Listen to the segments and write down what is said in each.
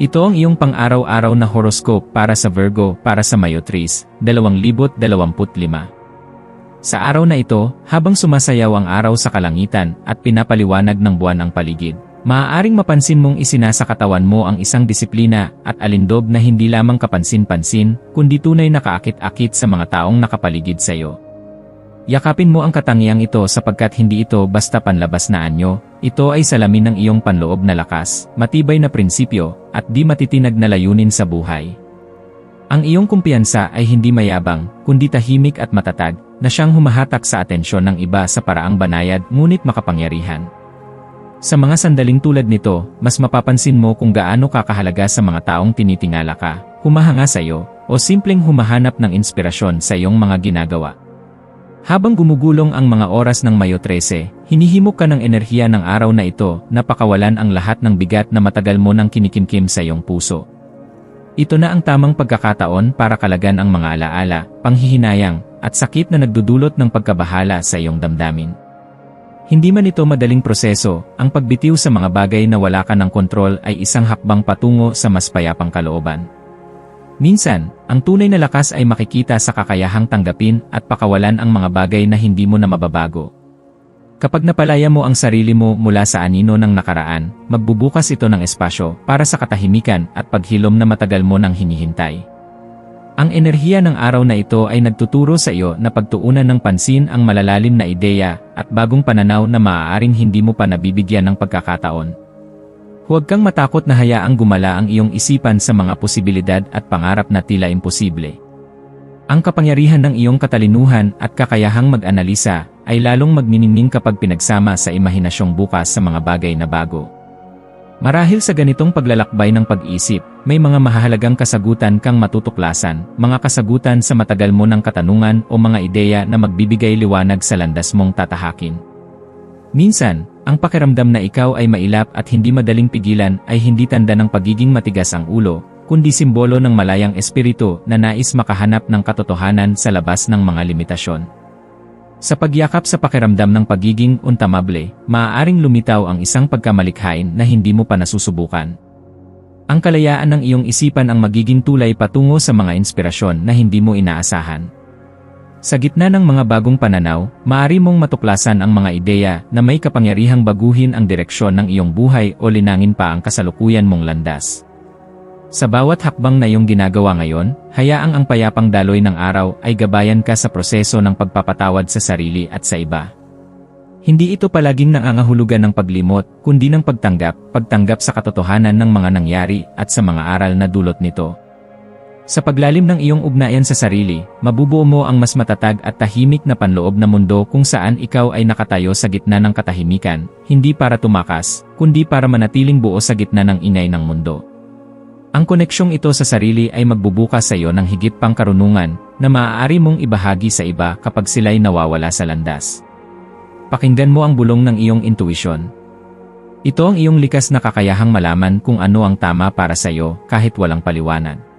Ito ang iyong pang-araw-araw na horoscope para sa Virgo para sa Mayo 3, 2025. Sa araw na ito, habang sumasayaw ang araw sa kalangitan at pinapaliwanag ng buwan ang paligid, maaaring mapansin mong isinasa katawan mo ang isang disiplina at alindog na hindi lamang kapansin-pansin, kundi tunay na kaakit-akit sa mga taong nakapaligid sa iyo. Yakapin mo ang katangiang ito sapagkat hindi ito basta panlabas na anyo, ito ay salamin ng iyong panloob na lakas, matibay na prinsipyo, at di matitinag na layunin sa buhay. Ang iyong kumpiyansa ay hindi mayabang, kundi tahimik at matatag, na siyang humahatak sa atensyon ng iba sa paraang banayad ngunit makapangyarihan. Sa mga sandaling tulad nito, mas mapapansin mo kung gaano kakahalaga sa mga taong tinitingala ka, humahanga sa iyo, o simpleng humahanap ng inspirasyon sa iyong mga ginagawa. Habang gumugulong ang mga oras ng Mayo 13, hinihimok ka ng enerhiya ng araw na ito na pakawalan ang lahat ng bigat na matagal mo nang kinikimkim sa iyong puso. Ito na ang tamang pagkakataon para kalagan ang mga alaala, panghihinayang, at sakit na nagdudulot ng pagkabahala sa iyong damdamin. Hindi man ito madaling proseso, ang pagbitiw sa mga bagay na wala ka ng kontrol ay isang hakbang patungo sa mas payapang kalooban. Minsan, ang tunay na lakas ay makikita sa kakayahang tanggapin at pakawalan ang mga bagay na hindi mo na mababago. Kapag napalaya mo ang sarili mo mula sa anino ng nakaraan, magbubukas ito ng espasyo para sa katahimikan at paghilom na matagal mo nang hinihintay. Ang enerhiya ng araw na ito ay nagtuturo sa iyo na pagtuunan ng pansin ang malalalim na ideya at bagong pananaw na maaaring hindi mo pa nabibigyan ng pagkakataon. Huwag kang matakot na hayaang gumala ang iyong isipan sa mga posibilidad at pangarap na tila imposible. Ang kapangyarihan ng iyong katalinuhan at kakayahang mag-analisa ay lalong magniningning kapag pinagsama sa imahinasyong bukas sa mga bagay na bago. Marahil sa ganitong paglalakbay ng pag-isip, may mga mahahalagang kasagutan kang matutuklasan, mga kasagutan sa matagal mo ng katanungan o mga ideya na magbibigay liwanag sa landas mong tatahakin. Minsan, ang pakiramdam na ikaw ay mailap at hindi madaling pigilan ay hindi tanda ng pagiging matigas ang ulo, kundi simbolo ng malayang espiritu na nais makahanap ng katotohanan sa labas ng mga limitasyon. Sa pagyakap sa pakiramdam ng pagiging untamable, maaaring lumitaw ang isang pagkamalikhain na hindi mo pa nasusubukan. Ang kalayaan ng iyong isipan ang magiging tulay patungo sa mga inspirasyon na hindi mo inaasahan. Sa gitna ng mga bagong pananaw, maaari mong matuklasan ang mga ideya na may kapangyarihang baguhin ang direksyon ng iyong buhay o linangin pa ang kasalukuyan mong landas. Sa bawat hakbang na iyong ginagawa ngayon, hayaang ang payapang daloy ng araw ay gabayan ka sa proseso ng pagpapatawad sa sarili at sa iba. Hindi ito palaging nangangahulugan ng paglimot, kundi ng pagtanggap, pagtanggap sa katotohanan ng mga nangyari at sa mga aral na dulot nito. Sa paglalim ng iyong ugnayan sa sarili, mabubuo mo ang mas matatag at tahimik na panloob na mundo kung saan ikaw ay nakatayo sa gitna ng katahimikan, hindi para tumakas, kundi para manatiling buo sa gitna ng inay ng mundo. Ang koneksyong ito sa sarili ay magbubukas sa iyo ng higit pang karunungan na maaari mong ibahagi sa iba kapag sila'y nawawala sa landas. Pakinggan mo ang bulong ng iyong intuisyon. Ito ang iyong likas na kakayahang malaman kung ano ang tama para sa iyo kahit walang paliwanag.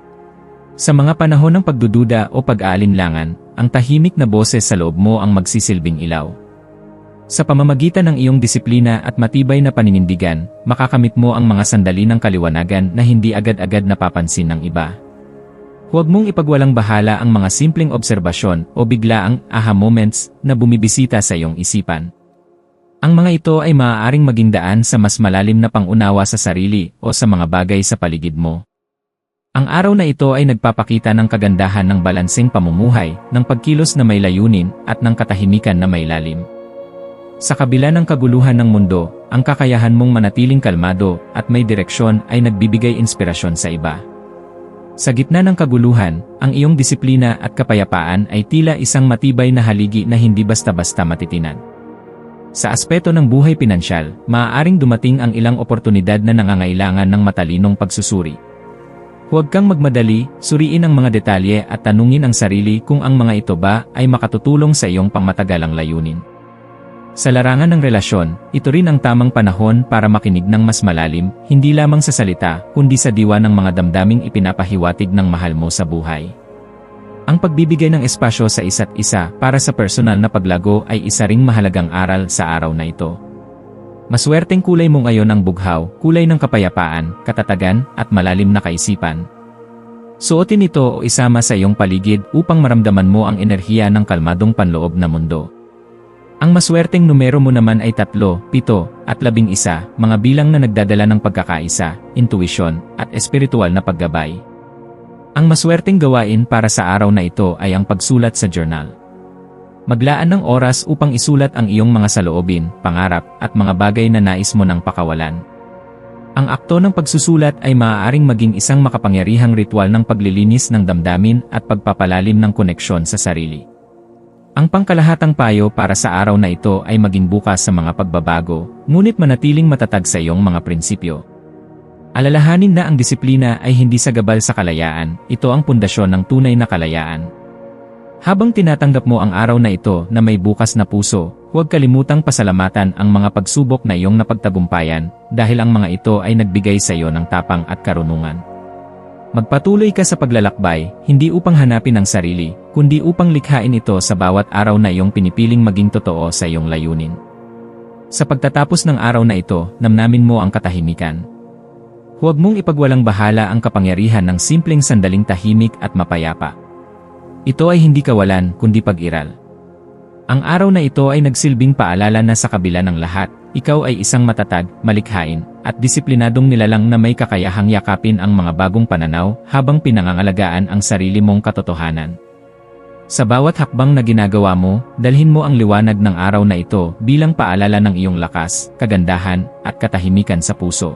Sa mga panahon ng pagdududa o pag-aalinlangan, ang tahimik na boses sa loob mo ang magsisilbing ilaw. Sa pamamagitan ng iyong disiplina at matibay na paninindigan, makakamit mo ang mga sandali ng kaliwanagan na hindi agad-agad napapansin ng iba. Huwag mong ipagwalang bahala ang mga simpleng obserbasyon o biglaang aha moments na bumibisita sa iyong isipan. Ang mga ito ay maaaring maging daan sa mas malalim na pangunawa sa sarili o sa mga bagay sa paligid mo. Ang araw na ito ay nagpapakita ng kagandahan ng balanseng pamumuhay, ng pagkilos na may layunin, at ng katahimikan na may lalim. Sa kabila ng kaguluhan ng mundo, ang kakayahan mong manatiling kalmado at may direksyon ay nagbibigay inspirasyon sa iba. Sa gitna ng kaguluhan, ang iyong disiplina at kapayapaan ay tila isang matibay na haligi na hindi basta-basta matitinan. Sa aspeto ng buhay pinansyal, maaaring dumating ang ilang oportunidad na nangangailangan ng matalinong pagsusuri. Huwag kang magmadali, suriin ang mga detalye at tanungin ang sarili kung ang mga ito ba ay makatutulong sa iyong pangmatagalang layunin. Sa larangan ng relasyon, ito rin ang tamang panahon para makinig ng mas malalim, hindi lamang sa salita, kundi sa diwa ng mga damdaming ipinapahiwatig ng mahal mo sa buhay. Ang pagbibigay ng espasyo sa isa't isa para sa personal na paglago ay isa ring mahalagang aral sa araw na ito. Maswerteng kulay mo ngayon ang bughaw, kulay ng kapayapaan, katatagan, at malalim na kaisipan. Suotin ito o isama sa iyong paligid upang maramdaman mo ang enerhiya ng kalmadong panloob na mundo. Ang maswerteng numero mo naman ay tatlo, pito, at labing isa, mga bilang na nagdadala ng pagkakaisa, intuisyon, at espiritual na paggabay. Ang maswerteng gawain para sa araw na ito ay ang pagsulat sa journal. Maglaan ng oras upang isulat ang iyong mga saloobin, pangarap, at mga bagay na nais mo ng pakawalan. Ang akto ng pagsusulat ay maaaring maging isang makapangyarihang ritual ng paglilinis ng damdamin at pagpapalalim ng koneksyon sa sarili. Ang pangkalahatang payo para sa araw na ito ay maging bukas sa mga pagbabago, ngunit manatiling matatag sa iyong mga prinsipyo. Alalahanin na ang disiplina ay hindi sagabal sa kalayaan, ito ang pundasyon ng tunay na kalayaan. Habang tinatanggap mo ang araw na ito na may bukas na puso, huwag kalimutang pasalamatan ang mga pagsubok na iyong napagtagumpayan dahil ang mga ito ay nagbigay sa iyo ng tapang at karunungan. Magpatuloy ka sa paglalakbay, hindi upang hanapin ang sarili, kundi upang likhain ito sa bawat araw na iyong pinipiling maging totoo sa iyong layunin. Sa pagtatapos ng araw na ito, namnamin mo ang katahimikan. Huwag mong ipagwalang bahala ang kapangyarihan ng simpleng sandaling tahimik at mapayapa. Ito ay hindi kawalan kundi pag-iral. Ang araw na ito ay nagsilbing paalala na sa kabila ng lahat, ikaw ay isang matatag, malikhain, at disiplinadong nilalang na may kakayahang yakapin ang mga bagong pananaw habang pinangangalagaan ang sarili mong katotohanan. Sa bawat hakbang na ginagawa mo, dalhin mo ang liwanag ng araw na ito bilang paalala ng iyong lakas, kagandahan, at katahimikan sa puso.